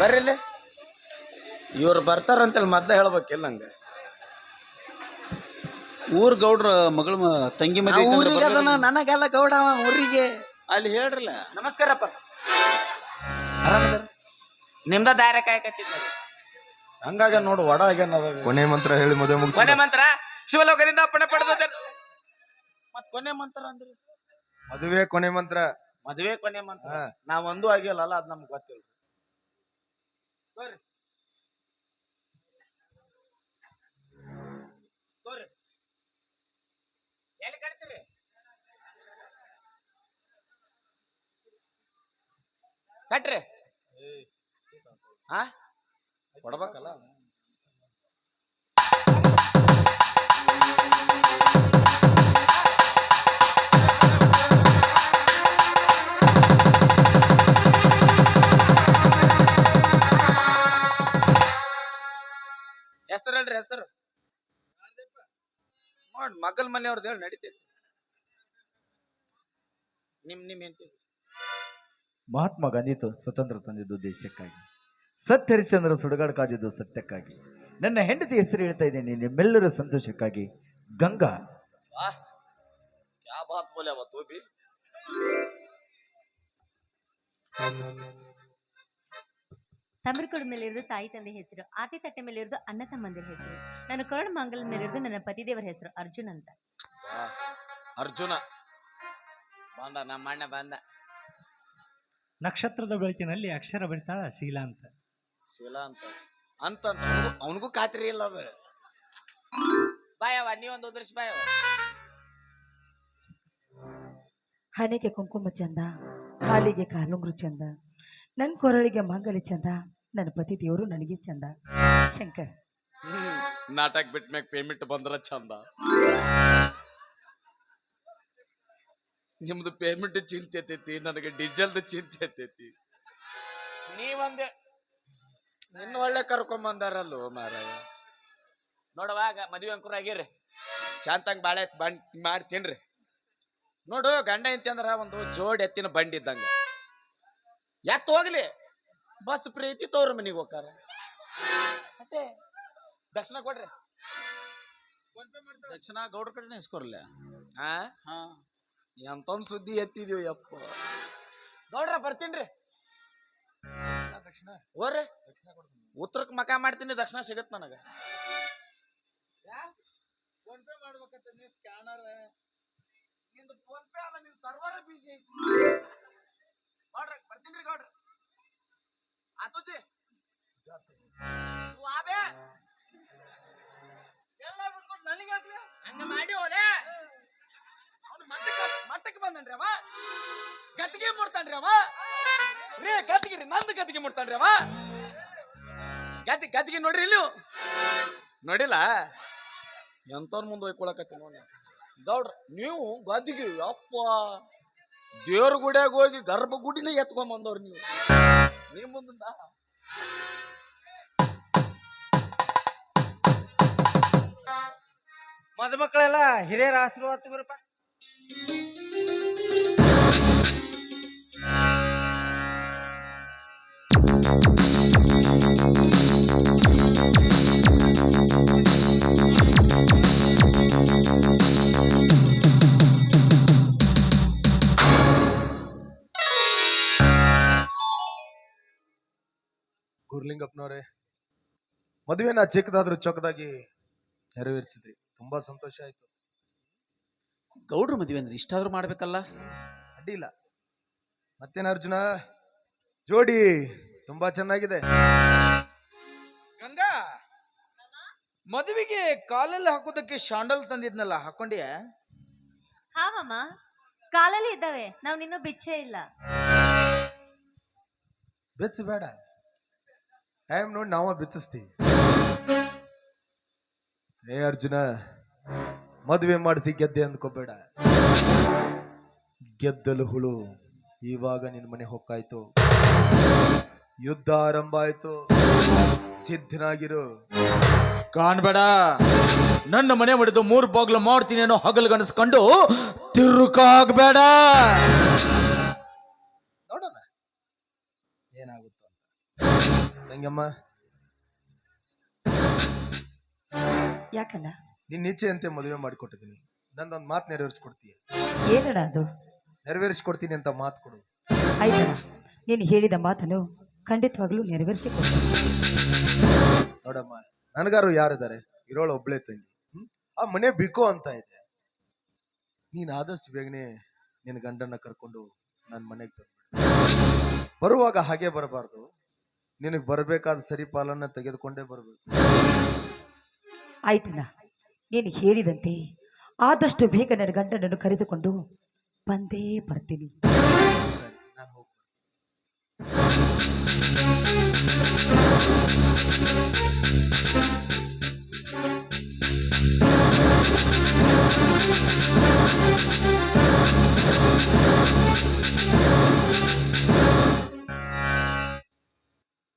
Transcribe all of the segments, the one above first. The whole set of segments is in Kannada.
ಬರ್ರಿಲ್ಲಿ? ಇವ್ರು ಬರ್ತಾರಂತೇಳಿ ಮದ್ದ ಹೇಳ್ಬೇಕಿಲ್ಲ ಹಂಗ. ಊರ್ ಗೌಡ್ರ ಮಗಳ ಮ- ತಂಗಿ ಮದ್ವೆ ಐತಂದ್ರೆ ಊರಿಗೆ. ಅದನ್ನ ನನಗೆಲ್ಲ ಗೌಡ ಅವ ಊರಿಗೆ. ಅಲ್ಲಿ ಹೇಳ್ರಲ್ಲ. ನಮಸ್ಕಾರಪ್ಪ. ಆರಾಮದಾರ ನಿಮ್ದ ದಾರ ಕಾಯಕತ್ತಿದ್ದ ಹಂಗಾಗ ನೋಡು ವಡ ಆಗ್ಯಾನ ಅದಾಗ ಕೊನೆ ಮಂತ್ರ ಹೇಳಿ ಮದುವೆ ಮುಗಿಸ್ ಕೊನೆ ಮಂತ್ರ? ಶಿವಲೋಕದಿಂದ ಅಪ್ಪಣೆ ಪಡೆದ ಮತ್ ಕೊನೆ ಮಂತ್ರ ಅಂದ್ರಿ? ಮದುವೆ ಕೊನೆ ಮಂತ್ರ. ಮದುವೆ ಕೊನೆ ಮಂತ್ರ. ಹಾ. ನಾವ್ ಒಂದು ಆಗಿಲ್ಲಲ್ಲ ಅದ್ ನಮ್ಗೆ ಗೊತ್ತಿಲ್ಲ ಬರ್ರಿ. ಹೆಸರು ಹೇಳ್ರಿ ಹೆಸರು? ನೋಡ್ ಮಗಲ್ ಮನೆಯವ್ರದ್ದು ಹೇಳಿ ನಡೀತೈತಿ. ನಿಮ್ ನಿಮ್ ಎಂತಿ ಮಹಾತ್ಮ ಗಾಂಧಿ ತ- ಸ್ವತಂತ್ರ ತಂದಿದ್ದು ದೇಶಕ್ಕಾಗಿ ಸತ್ಯ ಹರಿಶ್ಚಂದ್ರ ಸುಡುಗಾಡು ಕಾದಿದ್ದು ಸತ್ಯಕ್ಕಾಗಿ. ನನ್ನ ಹೆಂಡತಿ ಹೆಸರು ಹೇಳ್ತಾ ಇದ್ದೀನಿ ನಿಮ್ಮೆಲ್ಲರ ಸಂತೋಷಕ್ಕಾಗಿ ಗಂಗಾ. ವಾಹ್ ಕ್ಯಾ ಬಾತ್ ಬಿ ತಮಿರುಕುಡು ಮೇಲಿರೋದು ತಾಯಿ ತಂದೆ ಹೆಸರು ಆತಿ ತಟ್ಟೆ ಮೇಲಿರೋದು ಅಣ್ಣ ತಮ್ಮಂದಿರ ಹೆಸರು. ನನ್ನ ಕೊರಡು ಮಂಗಲ ಮೇಲಿರೋದು ನನ್ನ ಪತಿದೇವರ ಹೆಸರು ಅರ್ಜುನ್ ಅಂತ. ಅರ್ಜುನ. ಬಂದ ನಮ್ಮ ಅಣ್ಣ ಬಂದ. ನಕ್ಷತ್ರದ ಬೆಳಕಿನಲ್ಲಿ ಅಕ್ಷರ ಬರಿತಾಳ ಶೀಲಾ ಅಂತ. ಶೀಲಾ ಅಂತ. ಅಂತ ಅವನಿಗೂ ಖಾತ್ರಿ ಇಲ್ಲ ಅದು. ಬಾಯವ ನೀವೊಂದು ಉದ್ರಿಸ್ ಬಾಯವ ಹಣೆಗೆ ಕುಂಕುಮ ಚಂದ ಕಾಲಿಗೆ ಕಾಲುಂಗ್ರು ಚಂದ ನನ್ನ ಕೊರಳಿಗೆ ಮಂಗಲಿ ಚಂದ ನನ್ನ ಪತಿ ದೇವರು ನನಗೆ ಚಂದ. ಶಂಕರ್. ನಾಟಕ ಬಿಟ್ಟ ಮ್ಯಾಗ ಪೇಮೆಂಟ್ ಬಂದ್ರ ಚಂದ. ನಿಮ್ದು ಪೇಮೆಂಟ್ ಚಿಂತೆ ಐತೈತಿ ನನಗೆ ಡೀಸೆಲ್ದು ಚಿಂತೆ ಐತೈತಿ ನೀವಂದೆ, ನಿನ್ನ ಒಳ್ಳೆ ಕರ್ಕೊಂಬಂದಾರಲ್ಲೋ ಮಾರಾಯ. ನೋಡವಾಗ ಮದುವೆ ಅಂಕುರ ಆಗಿರ್ರಿ. ಶಾಂತಂಗ್ ಬಾಳೆ ಬಂಡ್ ಮಾಡಿ ತಿನ್ರಿ ನೋಡು, ಗಂಡ ಅಂತಂದ್ರ ಒಂದು ಜೋಡಿ ಎತ್ತಿನ ಬಂಡಿ ಇದ್ದಂಗ. ಎತ್ತ ಹೋಗ್ಲಿ. ಬಸ್ ಪ್ರೀತಿ ತೋರ ಮನಿಗೆ ಹೋಗಾರ ಅಷ್ಟೇ ದಕ್ಷಿಣ ಕೊಡ್ರಿ. ದಕ್ಷಿಣ ಗೌಡ್ರ ಕಡೆನೇ ಇಸ್ಕೊರ್ಲ ಹಾ ಹಾ. ಎಂತೊಂದ್ ಸುದ್ದಿ ಎತ್ತಿದೀವಿ ಯಪ್ಪ. ಗೌಡ್ರ ಬರ್ತೀನ್ರಿ ಓರ್ರಿ ಉತ್ತರಕ್ ಮಕ ಮಾಡ್ತೀನಿ ದಕ್ಷಿಣ ಸಿಗತ್ ನನಗ. ಫೋನ್ ಪೇ ಮಾಡ್ಬೇಕಂತ ನೀ ಸ್ಕ್ಯಾನರ್ ನಿಂದು ಫೋನ್ ಪೇ ಅಲ್ಲ ನಿನ್ ಸರ್ವರ್ ಬಿಜಿ ಐತಿ. ನೋಡ್ರಿ ರೀ ಗೌಡ್ರ. ಆತೋಜಿ ನೀವು ಆಬೆ. ಎಲ್ಲ ಬಿಟ್ಕೊಂಡು ನನಗೆ ಹಾಕ್ಲಿ ಹಂಗ ಮಾಡಿ ಹೋಲೆ ಅವನು ಮಟ್ಟಕ್ಕೆ ಮಟ್ಟಕ್ಕೆ ಬಂದನ್ರಿ ಅವ. ಗತ್ತಿಗೆ ಮುಡ್ತಾನ್ರಿ ಅವ. ರೀ ಗತ್ತಿಗೆ ರೀ ನಂದು ಗತ್ತಿಗೆ ಮುಡ್ತಾನ್ರಿ ಅವ. ಗತ್ತಿ ಗತ್ತಿಗೆ ನೋಡ್ರಿ ಇಲ್ಲಿ. ನೋಡಿಲ್ಲ? ಎಂತವ್ರ ಮುಂದೆ ಹೋಯ್ಕೊಳಕತ್ತಿ ನೋಡಿ ಗೌಡ್ರ ನೀವು ಗದ್ದಿಗೆ ಅಪ್ಪ ದೇವ್ರ ಗುಡಿಯಾಗ ಹೋಗಿ ಗರ್ಭ ಗುಡಿನ ಎತ್ಕೊಂಡ್ ಬಂದವ್ರು ನೀವು. ಮುಂದಿಂದ ಮದುಮಕ್ಕಳೆಲ್ಲ ಹಿರಿಯರ ಆಶೀರ್ವಾದ ತಗೋರಪ್ಪ. ಗುರ್ಲಿಂಗಪ್ಪನವ್ರೆ ಮದುವೆನ ಚಿಕ್ಕದಾದ್ರೂ ಚೊಕ್ಕದಾಗಿ ನೆರವೇರಿಸಿದ್ರಿ. ತುಂಬಾ ಸಂತೋಷ ಆಯ್ತು. ಗೌಡ್ರ ಮದುವೆ ಅಂದ್ರೆ ಇಷ್ಟಾದ್ರೂ ಮಾಡ್ಬೇಕಲ್ಲ? ಅಡ್ಡಿಲ್ಲ ಮತ್ತೇನ ಅರ್ಜುನ? ಜೋಡಿ ತುಂಬಾ ಚೆನ್ನಾಗಿದೆ. ಗಂಗಾ! ಮದುವೆಗೆ ಕಾಲಲ್ಲಿ ಹಾಕೋದಕ್ಕೆ ಶಾಂಡಲ್ ತಂದಿದ್ನಲ್ಲ ಹಾಕೊಂಡಿಯ? ಹಾ ಮಾಮ ಕಾಲಲ್ಲಿ ಇದ್ದಾವೆ ನಾವ್ ನಿನ್ನೂ ಬಿಚ್ಚೇ ಇಲ್ಲ. ಬೆಚ್ಚ ಬೇಡ. ಟೈಮ್ ನೋಡಿ ನಾವ ಬಿಚ್ಚಿಸ್ತೀವಿ. ಏ ಅರ್ಜುನ, ಮದುವೆ ಮಾಡಿಸಿ ಗೆದ್ದೆ ಅಂದ್ಕೋಬೇಡ. ಗೆದ್ದಲು ಹುಳು, ಇವಾಗ ನಿನ್ನ ಮನೆ ಹೊಕ್ಕಾಯ್ತು. ಯುದ್ಧ ಆರಂಭ ಆಯ್ತು. ಸಿದ್ಧನಾಗಿರು. ಕಾಣ್ಬೇಡ. ನನ್ನ ಮನೆ ಹೊಡೆದು ಮೂರು ಬಾಗ್ಲು ಮಾಡ್ತೀನಿ ಅನ್ನೋ ಹಗಲು ತಿರುಕಾಗ್ಬೇಡ. ತಂಗಮ್ಮ ಯಾಕಣ್ಣ? ನಿನ್ನ ಇಚ್ಛೆಯಂತೆ ಮದುವೆ ಮಾಡಿಕೊಟ್ಟಿದ್ದೀನಿ. ನಂದೊಂದು ಮಾತು ನೆರವೇರಿಸ್ಕೊಡ್ತೀಯ. ಏನಣ್ಣ ಅದು? ನೆರವೇರಿಸ್ಕೊಡ್ತೀನಿ ಅಂತ ಮಾತು ಕೊಡು. ಆಯ್ತಣ್ಣ. ನೀನು ಹೇಳಿದ ಮಾತನ್ನು ಖಂಡಿತವಾಗ್ಲೂ ನೆರವೇರಿಸಿಕೊಡು ನೋಡಮ್ಮ ನನಗಾರು ಯಾರಿದ್ದಾರೆ? ಇರೋಳು ಒಬ್ಳೆ ತಂಗಿ. ಹ್ಮ್? ಆ ಮನೆ ಬಿಕೋ ಅಂತ ಇದೆ. ನೀನು ಆದಷ್ಟು ಬೇಗನೆ ನಿನ್ನ ಗಂಡನ್ನ ಕರ್ಕೊಂಡು ನನ್ನ ಮನೆಗೆ ಬಂದ್ಬಿಡು. ಬರುವಾಗ ಹಾಗೆ ಬರಬಾರ್ದು. ನಿನಗೆ ಬರಬೇಕಾದ ಸರಿ ಪಾಲನ್ನ ತೆಗೆದುಕೊಂಡೇ ಬರಬೇಕು. ಆಯ್ತಿನ ನೀನು ಹೇಳಿದಂತೆ ಆದಷ್ಟು ಬೇಗ ನನ್ನ ಗಂಡನನ್ನು ಕರೆದುಕೊಂಡು ಬಂದೇ ಬರ್ತೀನಿ. ನಾನು ಹೋಗ್ತೀನಿ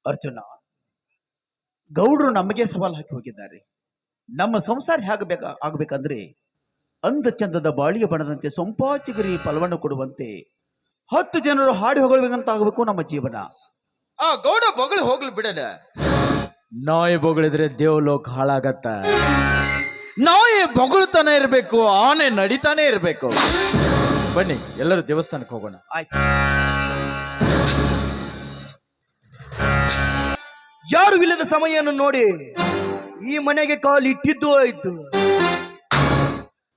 ಅರ್ಜುನ ಗೌಡರು ನಮಗೆ ಸವಾಲು ಹಾಕಿ ಹೋಗಿದ್ದಾರೆ. ನಮ್ಮ ಸಂಸಾರ ಹೇಗಬೇಕ ಆಗಬೇಕಂದ್ರೆ ಅಂದ ಚಂದದ ಬಾಳಿಯ ಬಣದಂತೆ ಸೊಂಪಾಚಿಗರಿ ಫಲವನ್ನು ಕೊಡುವಂತೆ ಹತ್ತು ಜನರು ಹಾಡಿ ಹೊಗಳಬೇಕಂತ ಆಗಬೇಕು ನಮ್ಮ ಜೀವನ. ಆ ಗೌಡ ಬೊಗಳು ಹೋಗ್ಲಿ ಬಿಡದ ನಾಯಿ ಬೊಗಳಿದ್ರೆ ದೇವಲೋಕ ಹಾಳಾಗತ್ತ. ನಾಯಿ ಬೊಗಳುತ್ತಾನೆ ಇರಬೇಕು ಆನೆ ನಡಿತಾನೆ ಇರಬೇಕು. ಬನ್ನಿ ಎಲ್ಲರೂ ದೇವಸ್ಥಾನಕ್ಕೆ ಹೋಗೋಣ. ಆಯ್ತು. ಯಾರು ಇಲ್ಲದ ಸಮಯವನ್ನು ನೋಡಿ ಈ ಮನೆಗೆ ಕಾಲು ಇಟ್ಟಿದ್ದು ಆಯ್ತು.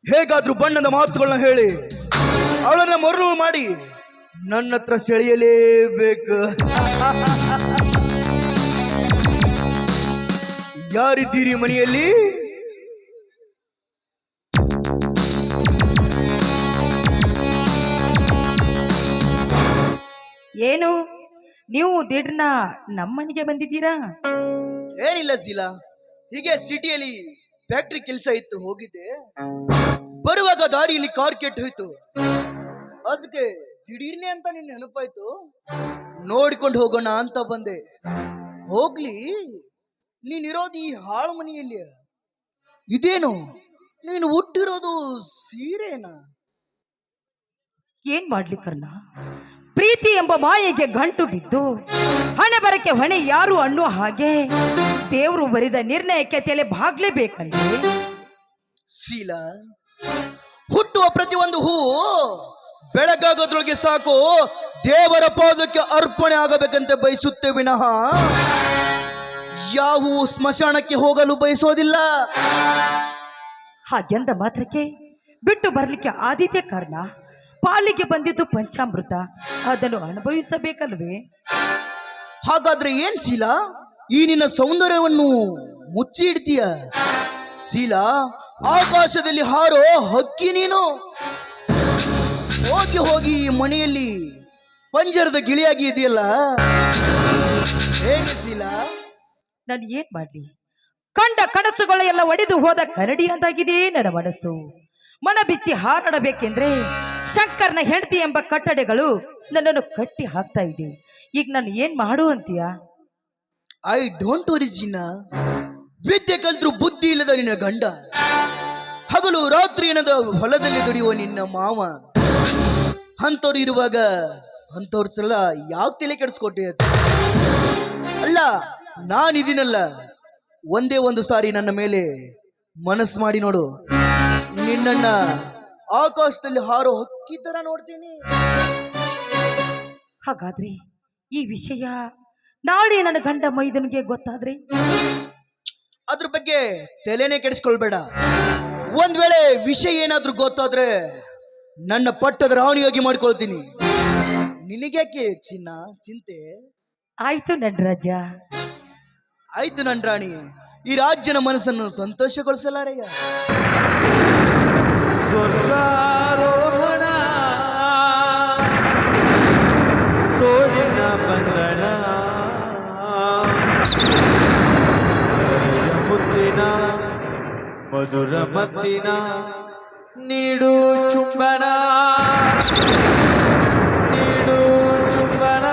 ಹೇಗಾದ್ರೂ ಬಣ್ಣದ ಮಾತುಗಳನ್ನ ಹೇಳಿ, ಅವಳನ್ನ ಮರಳು ಮಾಡಿ ನನ್ನ ಹತ್ರ ಸೆಳೆಯಲೇಬೇಕು. ಯಾರಿದ್ದೀರಿ ಮನೆಯಲ್ಲಿ? ಏನು? ನೀವು ದಿಢ್ರನ ನಮ್ಮನೆಗೆ ಬಂದಿದ್ದೀರಾ? ಏನಿಲ್ಲ ಶೀಲಾ ಹೀಗೆ ಸಿಟಿಯಲ್ಲಿ ಫ್ಯಾಕ್ಟ್ರಿ ಕೆಲಸ ಇತ್ತು ಹೋಗಿದ್ದೆ. ಬರುವಾಗ ದಾರಿಯಲ್ಲಿ ಕಾರ್ ಕೆಟ್ಟು ಹೋಯ್ತು. ಅದಕ್ಕೆ ದಿಢೀರ್ನೆ ಅಂತ ನಿನ್ ನೆನಪಾಯ್ತು? ನೋಡಿಕೊಂಡು ಹೋಗೋಣ ಅಂತ ಬಂದೆ. ಹೋಗ್ಲಿ ನೀನಿರೋದು ಈ ಹಾಳು ಮನೆಯಲ್ಲಿ. ಇದೇನು? ನೀನು ಹುಟ್ಟಿರೋದು ಸೀರೆನಾ? ಏನ್ ಮಾಡ್ಲಿ ಕರ್ಣ ಪ್ರೀತಿ ಎಂಬ ಮಾಯೆಗೆ ಗಂಟು ಬಿದ್ದು ಹಣೆ ಬರಕ್ಕೆ ಹೊಣೆ ಯಾರು ಅನ್ನೋ ಹಾಗೆ ದೇವರು ಬರಿದ ನಿರ್ಣಯಕ್ಕೆ ತಲೆ ಬಾಗ್ಲೇಬೇಕಲ್ಲಿ. ಶೀಲ ಹುಟ್ಟುವ ಪ್ರತಿಯೊಂದು ಹೂ ಬೆಳಗಾಗೋದ್ರೊಳಗೆ ಸಾಕು ದೇವರ ಪಾದಕ್ಕೆ ಅರ್ಪಣೆ ಆಗಬೇಕಂತ ಬಯಸುತ್ತೆ ವಿನಃ. ಯಾವ ಸ್ಮಶಾನಕ್ಕೆ ಹೋಗಲು ಬಯಸೋದಿಲ್ಲ. ಹಾಗೆಂದ ಮಾತ್ರಕ್ಕೆ ಬಿಟ್ಟು ಬರಲಿಕ್ಕೆ ಆದಿತ್ಯ ಕಾರಣ? ಪಾಲಿಗೆ ಬಂದಿದ್ದು ಪಂಚಾಮೃತ. ಅದನ್ನು ಅನುಭವಿಸಬೇಕಲ್ವೇ? ಹಾಗಾದ್ರೆ ಏನ್ ಶೀಲ? ಈ ನಿನ್ನ ಸೌಂದರ್ಯವನ್ನು ಮುಚ್ಚಿ ಇಡ್ತೀಯ? ಶೀಲ ಆಕಾಶದಲ್ಲಿ ಹಾರೋ ಹಕ್ಕಿ ನೀನು. ಹೋಗಿ ಹೋಗಿ ಈ ಮನೆಯಲ್ಲಿ ಪಂಜರದ ಗಿಳಿಯಾಗಿ ಇದೆಯಲ್ಲ? ಹೇಗೆ ಶೀಲ? ನಾನು ಏನ್ ಮಾಡ್ಲಿ? ಕಂಡ ಕನಸುಗಳ ಎಲ್ಲ ಒಡೆದು ಹೋದ ಕರಡಿ ಅಂತಾಗಿದೆ ನನ್ನ ಮನಸ್ಸು. ಮನ ಬಿಚ್ಚಿ ಹಾರಾಡಬೇಕೆಂದ್ರೆ ಶಂಕರ್ನ ಹೆಂಡತಿ ಎಂಬ ಕಟ್ಟಡೆಗಳು ನನ್ನನ್ನು ಕಟ್ಟಿ ಹಾಕ್ತಾ ಇದೆ. ಈಗ ನಾನು ಏನ್ ಮಾಡು ಅಂತೀಯ? ಐ ಡೋಂಟ್ ವರಿ ಜೀನಾ ವಿದ್ಯೆ ಕಲ್ತ್ರು ಬುದ್ಧಿ ಇಲ್ಲದ ನಿನ್ನ ಗಂಡ. ಹಗಲು ರಾತ್ರಿ ಏನದ ಹೊಲದಲ್ಲಿ ದುಡಿಯುವ ನಿನ್ನ ಮಾವ. ಅಂಥವ್ರು ಇರುವಾಗ ಅಂಥವ್ರ ಸಲ ಯಾವ ತಲೆ ಕೆಡಿಸ್ಕೊಟ್ಟೆ ಅಲ್ಲ ನಾನಿದ್ದೀನಲ್ಲ ಒಂದೇ ಒಂದು ಸಾರಿ ನನ್ನ ಮೇಲೆ ಮನಸ್ಸು ಮಾಡಿ ನೋಡು. ನಿನ್ನನ್ನ ಆಕಾಶದಲ್ಲಿ ಹಾರೋ ಹಕ್ಕಿ ತರ ನೋಡ್ತೀನಿ. ಹಾಗಾದ್ರೆ ಈ ವಿಷಯ ನಾಳೆ ನನ್ನ ಗಂಡ ಮೈದನಿಗೆ ಗೊತ್ತಾದ್ರೆ? ಅದ್ರ ಬಗ್ಗೆ ತಲೆನೇ ಕೆಡಿಸ್ಕೊಳ್ಬೇಡ. ಒಂದ್ ವೇಳೆ ವಿಷಯ ಏನಾದ್ರೂ ಗೊತ್ತಾದ್ರೆ ನನ್ನ ಪಟ್ಟದ ರಾವಣಿಯಾಗಿ ಮಾಡ್ಕೊಳ್ತೀನಿ. ನಿನಗ್ಯಾಕೆ ಚಿನ್ನ ಚಿಂತೆ? ಆಯ್ತು ನಟರಾಜ. ಆಯ್ತು ನನ್ ರಾಣಿ ಈ ರಾಜ್ಯನ ಮನಸ್ಸನ್ನು ಸಂತೋಷಗೊಳಿಸಲಾರೆಯ ಸ್ವರ್ಗಾರೋಹಣ ತೋಳಿನ ಬಂಧನ ಮುತ್ತಿನ ಮಧುರ ಮತ್ತಿನ ನೀಡು ಚುಂಬನ ನೀಡು ಚುಂಬನ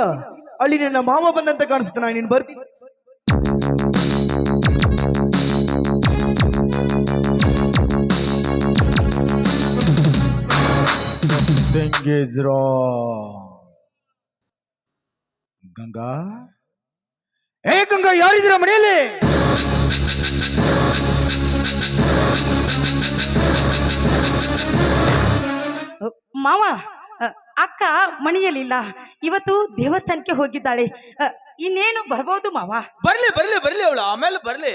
ಶೀಲಾ ಅಲ್ಲಿ ನನ್ನ ಮಾವ ಬಂದಂತ ಕಾಣಿಸುತ್ತೆ. ನಾನು ನೀನು ಬರ್ತೀನಿ. ಗಂಗಾ? ಏ ಗಂಗಾ ಯಾರಿದ್ದೀರಾ ಮನೆಯಲ್ಲಿ? ಮಾವ ಅಕ್ಕ ಮಣಿಯಲಿಲ್ಲ ಇವತ್ತು ದೇವಸ್ಥಾನಕ್ಕೆ ಹೋಗಿದ್ದಾಳೆ. ಅ, ಇನ್ನೇನು ಬರ್ಬೋದು ಮಾವ? ಬರ್ಲಿ ಬರ್ಲಿ ಬರ್ಲಿ ಅವಳು. ಆಮೇಲೆ ಬರ್ಲಿ.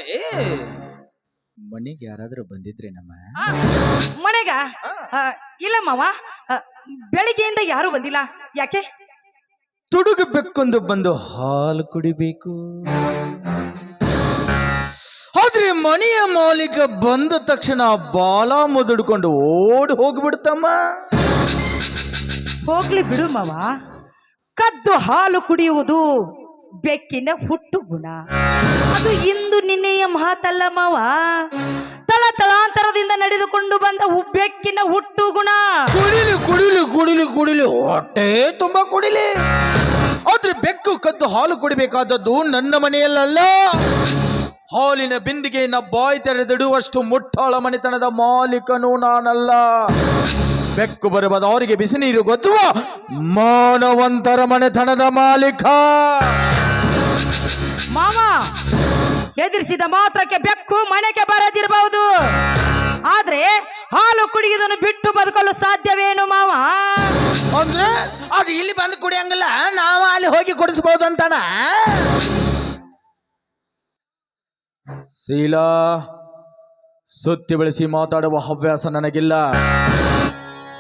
ಮನೆಗೆ ಯಾರಾದ್ರೂ ಬಂದಿದ್ರೆ ನಮ್ಮ ಆ, ಮನೆಗ? ಇಲ್ಲ ಮಾವ. ಬೆಳಿಗ್ಗೆಯಿಂದ ಯಾರು ಬಂದಿಲ್ಲ. ಯಾಕೆ? ತುಡುಗು ಬೆಕ್ಕೊಂದು ಬಂದು ಹಾಲು ಕುಡಿಬೇಕು. ಆದ್ರೆ ಮನೆಯ ಮಾಲೀಕ ಬಂದ ತಕ್ಷಣ ಬಾಲ ಮುದುಡ್ಕೊಂಡು ಓಡಿ ಹೋಗ್ಬಿಡ್ತಮ್ಮ. ಹೋಗ್ಲಿ ಬಿಡು ಮಾವ. ಕದ್ದು ಹಾಲು ಕುಡಿಯುವುದು ಬೆಕ್ಕಿನ ಹುಟ್ಟು ಗುಣ. ಅದು ಇಂದು ನಿನ್ನೆಯ ಮಾತಲ್ಲ ಮಾವ. ತಲ ತಲಾಂತರದಿಂದ ನಡೆದುಕೊಂಡು ಬಂದ ಬೆಕ್ಕಿನ ಹುಟ್ಟು ಗುಣ. ಕುಡಿಲಿ ಕುಡಿಲಿ ಕುಡಿಲಿ ಕುಡಿಲಿ. ಹೊಟ್ಟೆ ತುಂಬಾ ಕುಡಿಲಿ. ಆದ್ರೆ ಬೆಕ್ಕು, ಕದ್ದು, ಹಾಲು ಕುಡಿಬೇಕಾದದ್ದು ನನ್ನ ಮನೆಯಲ್ಲಲ್ಲ. ಹಾಲಿನ ಬಿಂದಿಗೆಯನ್ನ ಬಾಯಿ ತೆರೆದಿಡುವಷ್ಟು ಮುಟ್ಟಾಳ ಮನೆತನದ ಮಾಲೀಕನು ನಾನಲ್ಲ. ಬೆಕ್ಕು ಬರುವ ಅವರಿಗೆ ಬಿಸಿ ನೀರು ಗೊತ್ತುವ? ಮಾನವಂತರ ಮನೆತನದ ಮಾಲೀಕ. ಮಾವ ಎದುರಿಸಿದ ಮಾತ್ರಕ್ಕೆ ಬೆಕ್ಕು ಮನೆಗೆ ಬರದಿರಬಹುದು. ಆದ್ರೆ ಹಾಲು ಕುಡಿಯುವುದನ್ನು ಬಿಟ್ಟು ಬದುಕಲು ಸಾಧ್ಯವೇನು ಮಾವ? ಅಂದ್ರೆ ಅದು ಇಲ್ಲಿ ಬಂದು ಕುಡಿಯಂಗಿಲ್ಲ ನಾವು ಅಲ್ಲಿ ಹೋಗಿ ಕುಡಿಸಬಹುದು ಅಂತಾನ ಶೀಲಾ ಸುತ್ತಿ ಬೆಳೆಸಿ ಮಾತಾಡುವ ಹವ್ಯಾಸ ನನಗಿಲ್ಲ.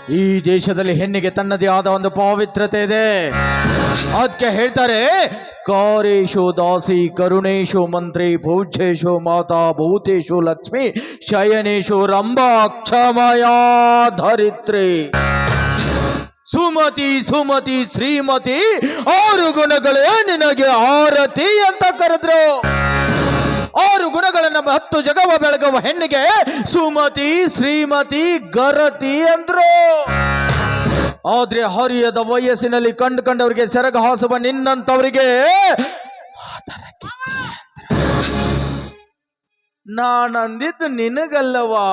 ಈ ದೇಶದಲ್ಲಿ ಹೆಣ್ಣಿಗೆ ತನ್ನದೇ ಆದ ಒಂದು ಪಾವಿತ್ರತೆ ಇದೆ. ಅದಕ್ಕೆ ಹೇಳ್ತಾರೆ, ಕಾರೇಶು ದಾಸಿ ಕರುಣೇಶು ಮಂತ್ರಿ ಪೂಜ್ಯೇಶು ಮಾತಾ ಭೂತೇಶು ಲಕ್ಷ್ಮಿ ಶಯನೇಶು ರಂಭಾ ಕ್ಷಮಯಾ ಧರಿತ್ರಿ. ಸುಮತಿ ಸುಮತಿ, ಶ್ರೀಮತಿ, ಆರು ಗುಣಗಳೇ ನಿನಗೆ ಆರತಿ ಅಂತ ಕರೆದ್ರು. ಆರು ಗುಣಗಳನ್ನ ಹತ್ತು ಜಗವ ಬೆಳಗುವ ಹೆಣ್ಣಿಗೆ. ಸುಮತಿ, ಶ್ರೀಮತಿ, ಗರತಿ ಅಂದ್ರು. ಆದ್ರೆ ಹರಿಯದ ವಯಸ್ಸಿನಲ್ಲಿ ಕಂಡು ಕಂಡವರಿಗೆ ಸೆರಗ ಹಾಸುವ ನಿನ್ನಂತವರಿಗೆ ನಾನಂದಿದ್ದು ನಿನಗಲ್ಲವಾ?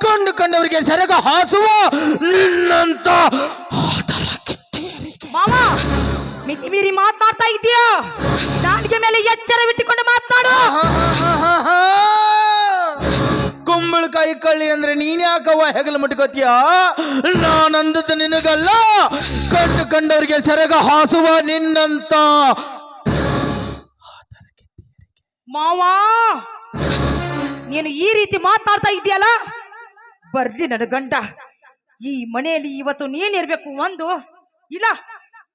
ಕಂಡು ಕಂಡವರಿಗೆ ಸೆರಗ ಹಾಸುವ ನಿನ್ನಂತ ಮಿತಿ ಮೀರಿ ಮಾತಾಡ್ತಾ ಇದ್ದೀಯಾ ನಾಲಿಗೆ ಮೇಲೆ ಎಚ್ಚರ ಎಚ್ಚರವಿಟ್ಟುಕೊಂಡು ಮಾತಾಡು. ಕುಂಬಳಕಾಯಿ ಕಳ್ಳಿ ಅಂದ್ರೆ ನೀನ್ ಯಾಕವ್ವ ಹೆಗಲು ಮುಟ್ಕೋತೀಯ? ನಾನಂದದ್ದು ನಿನಗಲ್ಲ. ಕಂಡು ಕಂಡವರಿಗೆ ಸೆರಗ ಹಾಸುವ ನಿನ್ನಂತ. ಮಾವ ನೀನು ಈ ರೀತಿ ಮಾತಾಡ್ತಾ ಇದೆಯಲ್ಲ? ಬರ್ಲಿ ನನ್ನ ಗಂಡ. ಈ ಮನೆಯಲ್ಲಿ ಇವತ್ತು ನೀನಿರ್ಬೇಕು ಒಂದು. ಇಲ್ಲ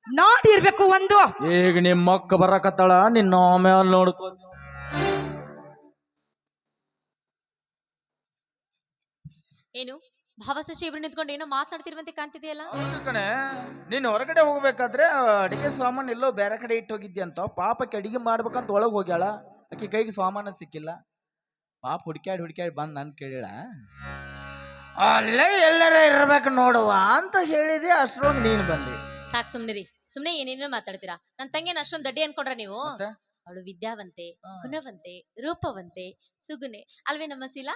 ನಾಡಿರ್ಬೇಕು ಒಂದು. ಈಗ ನಿಮ್ಮ ಅಕ್ಕ ಬರಕತ್ತಾಳ ನಿನ್ನ ಆಮೇಲೆ ನೋಡ್ಕೊ. ಏನು? ಭಾವಸಶಿ ಇಬ್ರು ನಿಂತ್ಕೊಂಡು ಏನೋ ಮಾತನಾಡ್ತಿರುವಂತೆ ಕಾಣ್ತಿದೆಯಲ್ಲ? ಕಣೆ. ನೀನು ಹೊರಗಡೆ ಹೋಗ್ಬೇಕಾದ್ರೆ ಅಡಿಗೆ ಸಾಮಾನು ಎಲ್ಲೋ ಬೇರೆ ಕಡೆ ಇಟ್ಟು ಹೋಗಿದ್ದೆ ಅಂತ ಪಾಪಕ್ಕೆ ಅಡಿಗೆ ಮಾಡ್ಬೇಕಂತ ಒಳಗೆ ಹೋಗ್ಯಾಳ. ಆಕೆ ಕೈಗೆ ಸಾಮಾನು ಸಿಕ್ಕಿಲ್ಲ. ಪಾಪ ಹುಡ್ಕ್ಯಾಡಿ ಹುಡ್ಕ್ಯಾಡಿ ಬಂದು ನಾನು ಕೇಳಿಳ. ಅಲ್ಲೇ ಎಲ್ಲರ ಇರ್ಬೇಕು ನೋಡುವ ಅಂತ ಹೇಳಿದೆ ಅಷ್ಟೊಂದು ನೀನು ಬಂದೆ. ಸಾಕ್ ಸುಮ್ನಿರಿ. ಸುಮ್ನೆ ಏನೇನೋ ಮಾತಾಡ್ತೀರಾ? ನನ್ ತಂಗಿನ ಅಷ್ಟೊಂದ್ ದಡ್ಡಿ ಅನ್ಕೊಂಡ್ರ ನೀವು? ಮತ್ತೆ? ಅವಳು ವಿದ್ಯಾವಂತೆ ಹಾ. ಗುಣವಂತೆ ರೂಪವಂತೆ ಸುಗುನೆ. ಅಲ್ವೇ ನಮ್ಮ ಶೀಲಾ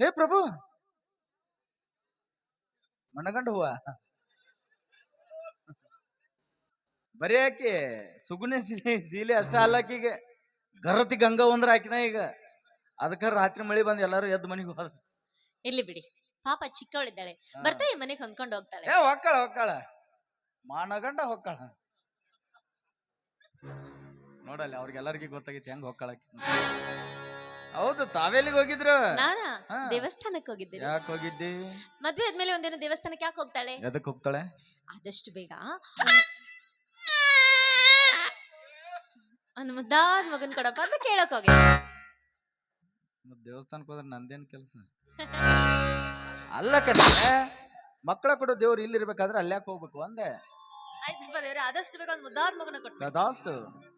ಹೇ ಪ್ರಭು! ಮನಗಂಡ ಹೂವ? ಬರೀ ಆಕಿ ಸುಗುಣ ಸೀಲೆ ಸೀಲೆ ಅಷ್ಟ ಅಲ್ಲಕ್ಕೀಗ ಗರತಿ ಗಂಗಾ ಒಂದ್ರ ಹಾಕಿನ ಈಗ. ಅದಕ್ಕ ರಾತ್ರಿ ಮಳಿ ಬಂದ್ ಎಲ್ಲಾರು ಎದ್ದು ಮನೆಗೆ ಹೋದ. ಇಲ್ಲಿ ಬಿಡಿ. ಪಾಪ ಚಿಕ್ಕವಳಿದ್ದಾಳೆ. ಬರ್ತಾ ಈ ಮನೆಗೆ ಹೊಂದ್ಕೊಂಡು ಹೋಗ್ತಾಳೆ. ಏ ಹೊಕ್ಕಳ ಹೊಕ್ಕಳ. ಮಾನಗಂಡ ಹೊಕ್ಕಳ. ನೋಡಲ್ಲ ಅವ್ರಿಗೆಲ್ಲರಿಗೂ ಗೊತ್ತಾಗಿತ್ತು ಹೆಂಗ್ ಹೊಕ್ಕಳ. ಹೌದು ತಾವೆಲ್ಲಿಗೆ ಹೋಗಿದ್ರು? ನಾನಾ? ಹಾ. ದೇವಸ್ಥಾನಕ್ಕೆ ಹೋಗಿದ್ದೆ. ಯಾಕೆ ಹೋಗಿದ್ದಿ? ಮದ್ವೆ ಆದ್ಮೇಲೆ ಒಂದೇನೋ ದೇವಸ್ಥಾನಕ್ಕೆ ಯಾಕೆ ಹೋಗ್ತಾಳೆ? ಎದಕ್ ಹೋಗ್ತಾಳೆ? ಆದಷ್ಟು ಬೇಗ. ಒಂದ್- ಮುದ್ದಾದ ಮಗನ್ ಕೊಡಪ್ಪ ಅಂತ ಕೇಳಕ್ ಹೋಗಿ ಮತ್ತ್ ದೇವಸ್ಥಾನಕ್ಕೆ ಹೋದ್ರೆ ನಂದೇನ್ ಕೆಲಸ? ಅಲ್ಲ ಕಣೆ ಮಕ್ಕಳ ಕೊಡೋ ದೇವ್ರು ಇಲ್ಲಿ ಇರ್ಬೇಕಾದ್ರೆ ಅಲ್ಯಾಕೆ ಹೋಗ್ಬೇಕು ಅಂದೆ. ಆಯ್ತು ದೇವ್ರೆ ಆದಷ್ಟು ಬೇಕು ಒಂದು ಮುದ್ದಾದ ಮಗನ ಕೊಟ್ಟು. ತದಾಸ್ತು ಆ